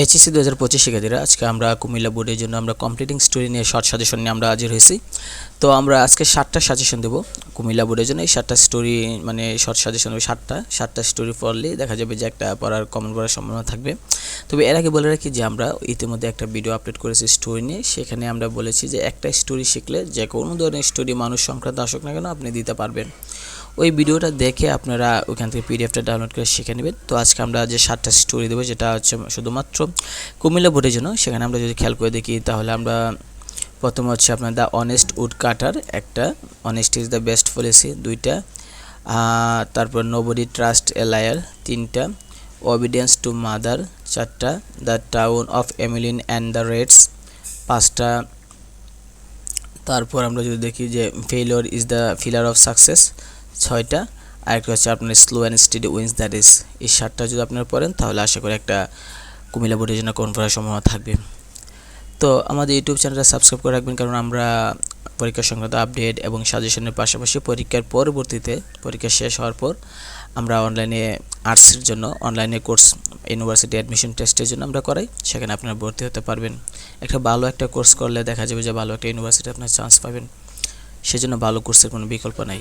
HSC দু হাজার পঁচিশ শিক্ষার্থীরা, আজকে আমরা কুমিল্লা বোর্ডের জন্য আমরা কমপ্লিটিং স্টোরি নিয়ে শর্ট সাজেশন নিয়ে আমরা হাজির হয়েছি। তো আমরা আজকে সাতটা সাজেশন দেবো কুমিল্লা বোর্ডের জন্য। এই সাতটা স্টোরি মানে শর্ট সাজেশন হবে সাতটা। সাতটা স্টোরি পড়লে দেখা যাবে যে একটা পড়ার কমন পড়ার সম্ভাবনা থাকবে। তবে এর আগে বলে রাখি যে আমরা ইতিমধ্যে একটা ভিডিও আপলোড করেছি স্টোরি নিয়ে। সেখানে আমরা বলেছি যে একটা স্টোরি শিখলে যে কোনো ধরনের স্টোরি মানুষ সংক্রান্ত আসুক না কেন, আপনি দিতে পারবেন। ওই ভিডিওটা দেখে আপনারা ওইখান থেকে পিডিএফটা ডাউনলোড করে শিখে নেবেন। তো আজকে আমরা যে সাতটা স্টোরি দেবো যেটা হচ্ছে শুধুমাত্র কুমিল্লা ভোটের জন্য। সেখানে আমরা যদি খেয়াল করে দেখি, তাহলে আমরা প্রথম হচ্ছে আপনার দ্য অনেস্ট উড কাটার একটা honest is the best policy দুইটা। তারপর নোবডি ট্রাস্ট এ লায়ার তিনটা। অবিডিয়েন্স টু মাদার চারটা। The town of Emilin and the reds পাঁচটা। তারপর আমরা যদি দেখি যে failure is the pillar of success ছয়টা। আরেকটা হচ্ছে আপনার slow and steady wins that is এই সাতটা যদি আপনারা পড়েন, তাহলে আশা করি একটা কুমিল্লা বোর্ডের জন্য কনফারেন্স সম্ভাবনা থাকবে। তো আমাদের ইউটিউব চ্যানেলটা সাবস্ক্রাইব করে রাখবেন, কারণ আমরা পরীক্ষা সংক্রান্ত আপডেট এবং সাজেশনের পাশাপাশি পরীক্ষার পরবর্তীতে পরীক্ষা শেষ হওয়ার পর আমরা অনলাইনে আর্টসের জন্য অনলাইনে কোর্স ইউনিভার্সিটি অ্যাডমিশন টেস্টের জন্য আমরা করাই, সেখানে আপনারা ভর্তি হতে পারবেন। একটা ভালো একটা কোর্স করলে দেখা যাবে যে ভালো একটা ইউনিভার্সিটি আপনার চান্স পাবেন। সেজন্য ভালো কোর্সের কোনো বিকল্প নাই।